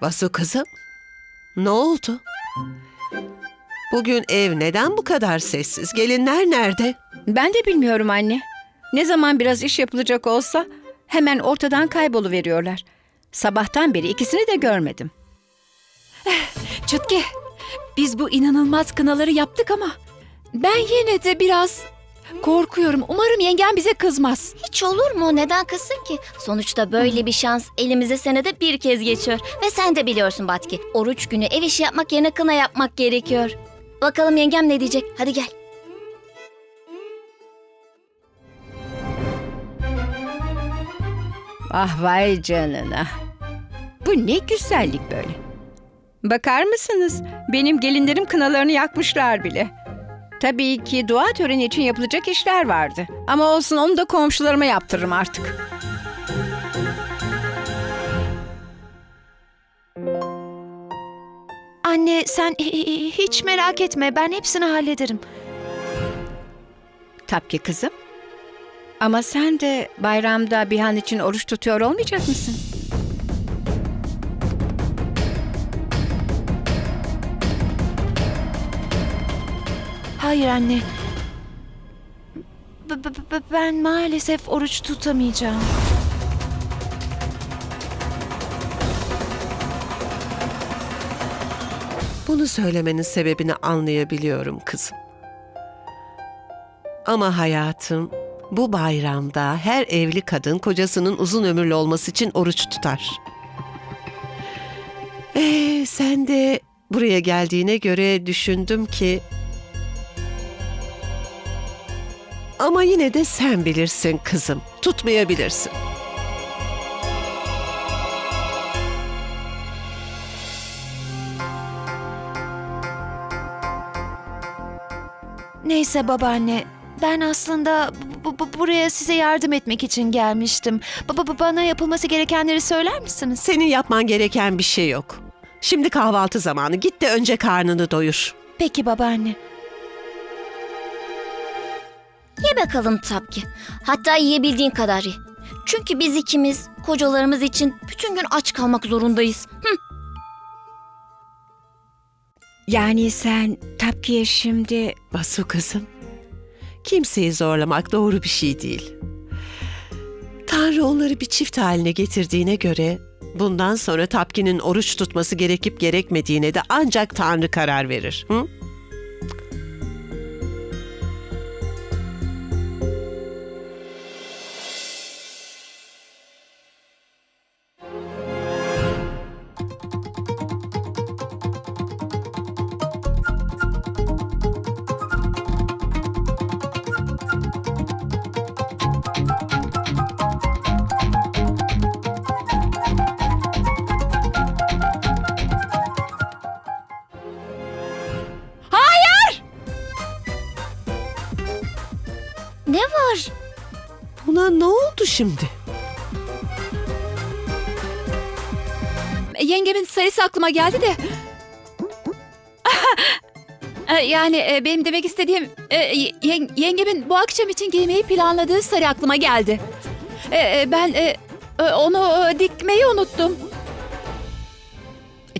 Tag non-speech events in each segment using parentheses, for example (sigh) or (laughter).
Basu kızım, ne oldu? Bugün ev neden bu kadar sessiz? Gelinler nerede? Ben de bilmiyorum anne. Ne zaman biraz iş yapılacak olsa hemen ortadan kayboluveriyorlar. Sabahtan beri ikisini de görmedim. Çutki, biz bu inanılmaz kınaları yaptık ama ben yine de biraz korkuyorum. Umarım yengem bize kızmaz. Hiç olur mu? Neden kızsın ki? Sonuçta böyle bir şans elimize senede bir kez geçiyor. Ve sen de biliyorsun Batki. Oruç günü ev işi yapmak yerine kına yapmak gerekiyor. Bakalım yengem ne diyecek? Hadi gel. Ah vay canına. Bu ne güzellik böyle. Bakar mısınız? Benim gelinlerim kınalarını yakmışlar bile. Tabii ki dua töreni için yapılacak işler vardı. Ama olsun onu da komşularıma yaptırırım artık. Anne sen hi- hi- hiç merak etme ben hepsini hallederim. Tabii ki kızım. Ama sen de bayramda Bihan için oruç tutuyor olmayacak mısın? Hayır anne. B- ben maalesef oruç tutamayacağım. Bunu söylemenin sebebini anlayabiliyorum kızım. Ama hayatım, bu bayramda her evli kadın kocasının uzun ömürlü olması için oruç tutar. Ee, sen de buraya geldiğine göre düşündüm ki... Ama yine de sen bilirsin kızım, tutmayabilirsin. Neyse babaanne ben aslında bu- bu- buraya size yardım etmek için gelmiştim. Baba bana yapılması gerekenleri söyler misiniz? Senin yapman gereken bir şey yok. Şimdi kahvaltı zamanı. Git de önce karnını doyur. Peki babaanne. Ye bakalım Tapki. Hatta yiyebildiğin kadar ye. Çünkü biz ikimiz kocalarımız için bütün gün aç kalmak zorundayız. Hı. Yani sen Tapki'ye şimdi Basu kızım. Kimseyi zorlamak doğru bir şey değil. Tanrı onları bir çift haline getirdiğine göre bundan sonra Tapkin'in oruç tutması gerekip gerekmediğine de ancak Tanrı karar verir. Hı? Var? Buna ne oldu şimdi? Yengemin sayısı aklıma geldi de. (laughs) E, yani e, benim demek istediğim e, yen- yengemin bu akşam için giymeyi planladığı sarı aklıma geldi. E, e, ben e, e, onu e, dikmeyi unuttum.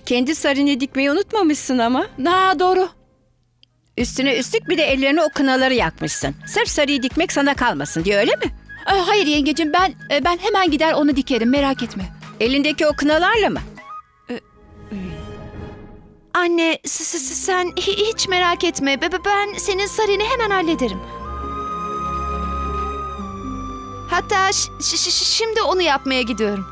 kendi sarını dikmeyi unutmamışsın ama. Ha doğru. Üstüne üstlük bir de ellerine o kınaları yakmışsın. Sırf sarıyı dikmek sana kalmasın diye öyle mi? E, hayır yengecim ben e, ben hemen gider onu dikerim merak etme. Elindeki o kınalarla mı? Anne s- s- s- sen hi- hiç merak etme. Be- be- Ben senin sarını hemen hallederim. Hatta ş- ş- ş- şimdi onu yapmaya gidiyorum.